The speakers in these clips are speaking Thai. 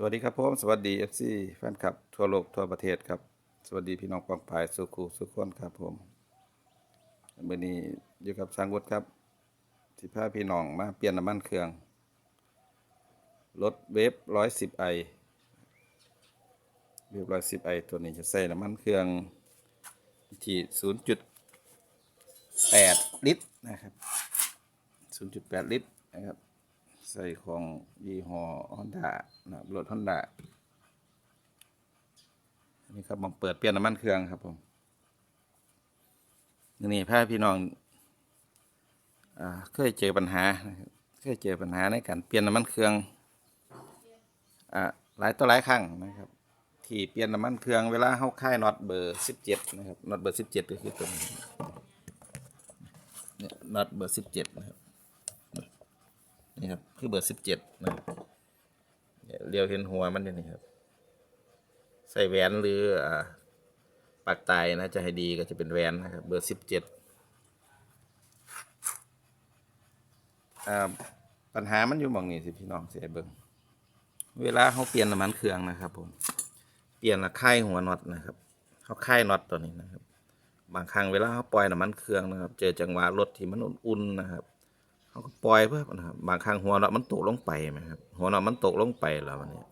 สวัสดีครับผมสวัสดี FC แฟนคลับ ทั่วโลกทั่วประเทศครับ สวัสดีพี่น้องปองปายสุขุสุขคนครับผมเมื่อนี้อยู่กับสร้างวุฒิครับสิพาพี่น้องมาเปลี่ยนน้ำมันเครื่องรถเวฟร้อยสิบไอเวฟร้อยสิบไอตัวนี้จะใส่น้ำมันเครื่องที่ศูนย์จุดแปดลิตรนะครับศูนย์จุดแปดลิตรนะครับ ใส่ของยี่ห้อฮอนด้านะรถฮอนด้านี่ครับมองเปิดเปลี่ยนน้ำมันเครื่องครับผมนี่พาพี่น้องอเคยเจอปัญหาเคยเจอปัญหาในการเปลี่ยนน้ำมันเครื่องอหลายต่อหลายครั้งนะครับที่เปลี่ยนน้ำมันเครื่องเวลาเข้าค่ายน็อตเบอร์สิบเจ็ดนะครับน็อตเบอร์สิบเจ็ดก็คือตัวนี่น็อตเบอร์สิบเจ็ดนะครับ นี่ครับ คือเบอร์สิบเจ็ดนะครับเนี่ยเรียวเห็นหัวมันนี่ยนี่ครับ ใส่แหวนหรืออ่าปากตายนะจะให้ดีก็จะเป็นแหวนนะครับ เบอร์สิบเจ็ดปัญหามันอยู่หมองนี้สิพี่น้องเสียเบิงเวลาเขาเปลี่ยนน้ำมันเครื่องนะครับผมเปลี่ยนละค่ายหัวน็อตนะครับเขาค่ายน็อตตัวนี้นะครับ บางครั้งเวลาเขาปล่อยน้ำมันเครื่องนะครับ เจอจังหวะรถที่มันอุ่นๆนะครับ เขาก็ปล่อยเพื่อนะครับบางครั้งหัวเราะมันตกลงไปไหมครับหัวเราะมันตกลงไปแล้ววันนี้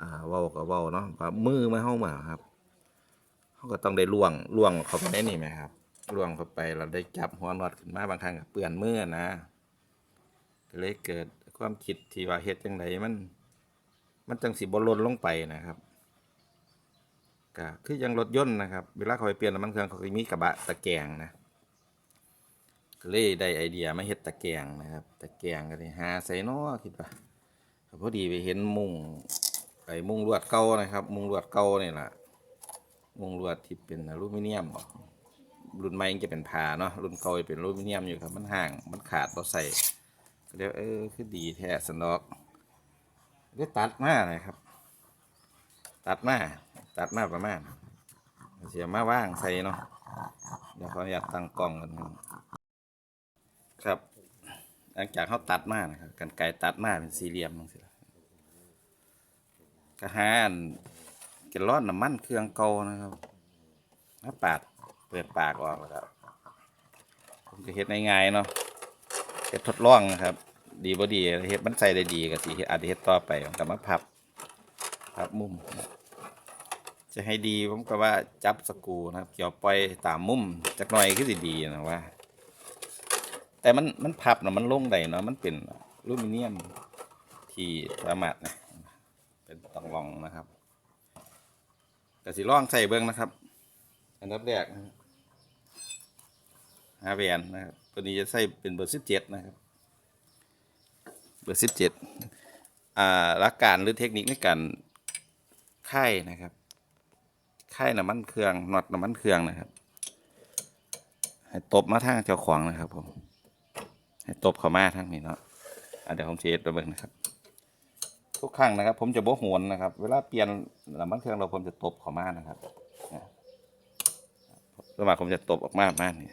อ่าเว้าก็เว้าเนาะมือไม่เข้ามาครับเขาก็ต้องได้ล่วงล่วงเข้าไปในนี่ไหมครับล่วงเข้าไปเราได้จับหัวน็อตขึ้นมาบางครั้งเปื่อนมือนะเลยเกิดความคิดที่ว่าเฮ็ดจังไดมัน มันจังสิบ่หล่นลงไปนะครับก็คือยังรถยนต์นะครับ เวลาเขาไปเปลี่ยนน้ำมันเครื่องเขาก็มีกระบะตะแกรงนะ ก็เลยได้ไอเดียมาเฮ็ดตะแกรงนะครับ ตะแกรงก็ได้หาใส่นอคิดว่าพอดีไปเห็นมุงไอ้มุงลวดเก่านะครับ มุงลวดเก่านี่แหละมุงลวดที่เป็นอลูมิเนียมออกรุ่นใหม่ยังจะเป็นผ้าเนาะรุ่นเก่าเป็นอลูมิเนียมอยู่ครับมันห่างมันขาดเราใส่ก็เรียกเออคือดีแท้สนอกได้ตัดมาเลยครับ ตัดมาตัดมาประมาณเสียมาว่างใส่เนาะเดี๋ยวขออนุญาตตั้งกล้องกัน หลังจากเขาตัดมานะครับกันไก่ตัดมาเป็นสี่เหลี่ยมจังซี่ล่ะกระหานแกลลอนน้ำมันเครื่องเกานะครับมาปาดเปิดปากออกแล้วครับผมจะเฮ็ดง่ายๆเนาะเฮ็ดทดลองนะครับ ดีบ่ดีเฮ็ดมันใส่ได้ดีก็สิเฮ็ดอาจจะเฮ็ดต่อไปผมก็มาพับพับมุม จะให้ดีผมก็ว่าจับสกูนะครับ เกี่ยวปล่อยตามมุมจักหน่อยคือสิดีนะว่า แต่มันมันพับเนาะมันลงได้เนาะมันเป็นลูมิเนียมที่สามารถนะเป็นต้องลองนะครับแต่สิลองใส่เบิ้องนะครับ อันดับแรกนะครับหาแหวนนะครับตัวนี้จะใส่เป็นเบอร์สิบเจ็ดนะครับ เบอร์สิบเจ็ดอ่าหลักการหรือเทคนิคในการค่ายนะครับค่ายน้ำมันเครื่องน็อตน้ำมันเครื่องนะครับ ให้ตบมาทางเจ้าของนะครับผม ตบเข้ามาทั้งนี้เนาะะเดี๋ยวผมเช็ดระเบิงนะครับ ทุกครั้งนะครับ ผมจะโบกโหนนะครับ เวลาเปลี่ยนน้ำมันเครื่องเราผมจะตบเข้ามานะครับสวนมากผมจะตบออกมามากนี่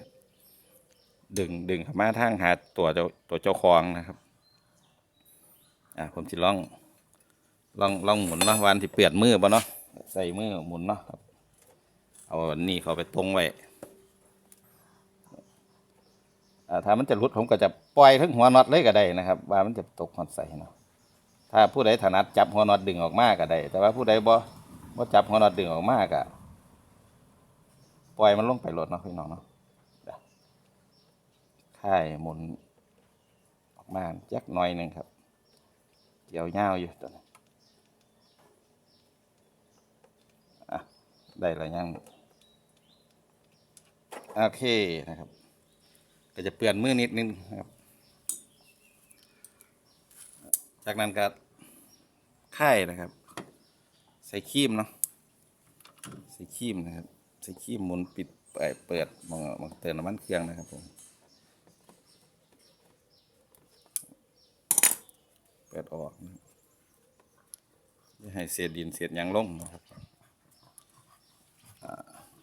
ดึงดึงเข้ามาทางหาตัวเจ้าตัวเจ้าของนะครับ อะผมจะลองลองลองหมุนเนาะวันที่เปลี่ยนมือบ่เนาะใส่มือหมุนเนาะครับเอาอันนี้เขาไปตรงไว้ อ่า ถ้ามันจะหลุดผมก็จะปล่อยทั้งหัวน็อตเลยก็ได้นะครับ ว่ามันจะตกหอดใส่เนาะถ้าผู้ใดถนัดจับหัวน็อตดึงออกมาก็ได้ แต่ว่าผู้ใดบ่บ่จับหัวน็อตดึงออกมาก็ปล่อยมันลงไปรถเนาะพี่น้องเนาะค่ายหมุนออกมาจักหน่อยหนึ่งครับ เกี่ยวยาวอยู่ตอนนี้อะได้แล้วยัง โอเคนะครับ ก็จะเปื่อนมือนิดนึงครับ จากนั้นก็ค่ายนะครับ ใส่ครีมเนาะใส่ครีมนะครับ ใส่ครีมหมุนปิดเปิดเปิดมองมองเติมน้ำมันเครื่องนะครับผมเปิดออกนะให้เศษดินเศษยางลงนะครับ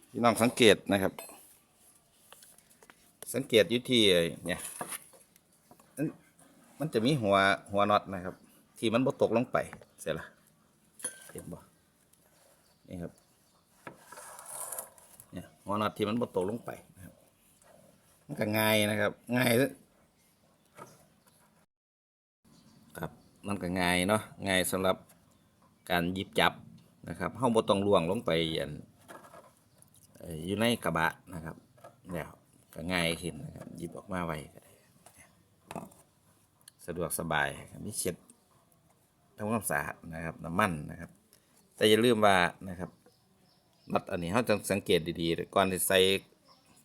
พี่น้องสังเกตนะครับ สังเกตอยู่ที่เนี่ยมันจะมีหัวหัวน็อตนะครับ ที่มันบ่ตกลงไปเสร็จละเห็นบ่นี่ครับเนี่ยหัวน็อตที่มันบ่ตกลงไปนะครับมันก็ง่ายนะครับง่ายครับมันก็ง่ายเนาะง่ายสำหรับการหยิบจับนะครับเฮาบ่ต้องล่วงลงไปอันเอ่ออยู่ในกระบะนะครับแล้ว ก็ง่ายขึ้นนะครับหยิบออกมาไวก็ได้สะดวกสบายครับมีเช็ดทำความสะอาดนะครับน้ำมันนะครับ แต่อย่าลืมว่านะครับน็อตอันนี้เขาต้องสังเกตดีๆก่อนที่ใส่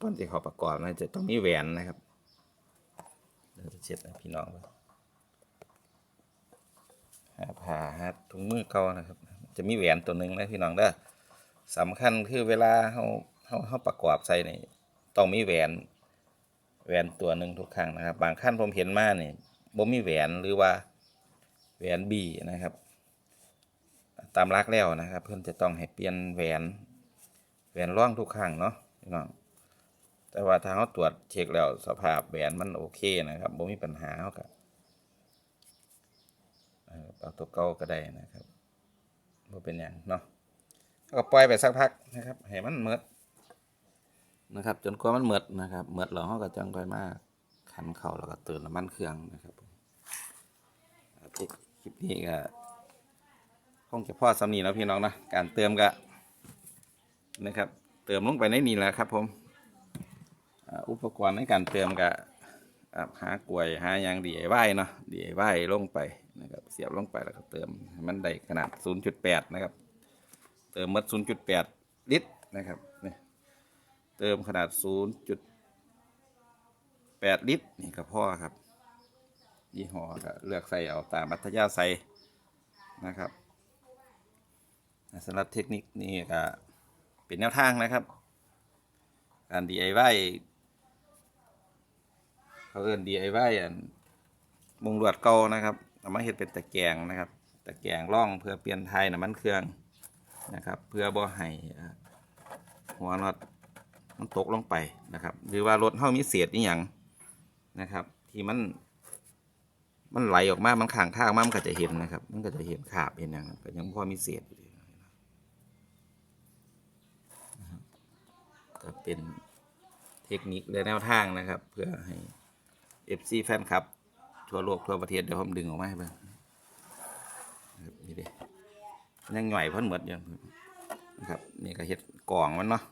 ก่อนที่เขาประกอบนะจะต้องมีแหวนนะครับเดี๋ยวจะเช็ดให้พี่น้องดูหาผ้าหาถุงมือเขานะครับ จะมีแหวนตัวหนึ่งนะพี่น้องเด้อสำคัญคือเวลาเขาเขาเขาประกอบใส่ใน ต้องมีแหวนแหวนตัวหนึ่งทุกครั้งนะครับ บางขั้นผมเห็นมาเนี่ยบ่มีแหวนหรือว่าแหวนบีนะครับ ตามรักแล้วนะครับ เพื่อนจะต้องให้เปลี่ยนแหวนแหวนร่องทุกครั้งเนาะพี่น้องแต่ว่าถ้าเขาตรวจเช็คแล้วสภาพแหวนมันโอเคนะครับบ่มีปัญหาเขาก็เอ่อเอาตัวเก่าก็ได้นะครับบ่เป็นอย่างเนาะก็ปล่อยไปสักพักนะครับให้มันเมด นะครับ จนกว่ามันเหมดนะครับเหมดแล้วเขาก็จังค่อยมาขันเข่าแล้วก็เติมน้ำมันเครื่องนะครับคลิปนี้ก็คงจะพ่อสำนีแล้วพี่น้องนะการเติมก็นะครับ เติมลงไปในนี้แหละครับ ผมอุปกรณ์ในการเติมก็หากลวยหาอยางดีไอไว้เนาะดีไอไว้ลงไปนะครับ เสียบลงไปแล้วก็เติมมันได้ขนาด 0.8 นะครับ เติมหมด0.8 ลิตรนะครับ เติมขนาด 0.8 ลิตร นี่ก็พ่อครับ ยี่ห้อก็เลือกใส่เอาตามอัธยาศัยนะครับสำหรับเทคนิคนี้ก็เป็นแนวทางนะครับ การ DIY เขาเอิ้น DIY อันมุงลวดเก่านะครับเอามาเฮ็ดเป็นตะแกรงนะครับ ตะแกรงร่องเพื่อเปลี่ยนไทยน้ำมันเครื่องนะครับ เพื่อบ่ให้อ่หัวน็อต มันตกลงไปนะครับ หรือว่ารถเฮามีเศษนี่หยังนะครับ ที่มัน มันไหลออกมา มันข้างทางมามันก็จะเห็นนะครับ มันก็จะเห็นขาบเห็นอย่างก็ยังพอมีเศษอยู่ดีนะครับก็เป็นเทคนิคและแนวทางนะครับ เพื่อให้ FC แฟนคลับ ทั่วโลกทั่วประเทศเดี๋ยวผมดึงออกมาให้เบิ่งนะครับนี่เด้ยังหน่อยเพิ่นหมดอยู่นะครับ นี่ก็เฮ็ดกล่องมันเนาะ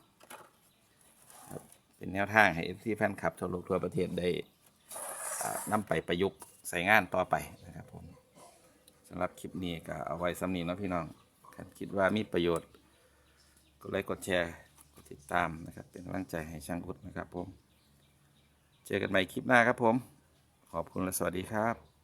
เป็นแนวทางให้เอฟซีแฟนคลับทั่วโลกทั่วประเทศได้นำนำไปประยุกต์ใส่งานต่อไปนะครับผมสำหรับคลิปนี้ก็เอาไว้สำนีเนาะพี่น้องถ้าคิดว่ามีประโยชน์กดไลค์กดแชร์กดติดตามนะครับ เป็นกำลังใจให้ช่างกุดนะครับผม เจอกันใหม่คลิปหน้าครับผม ขอบคุณและสวัสดีครับ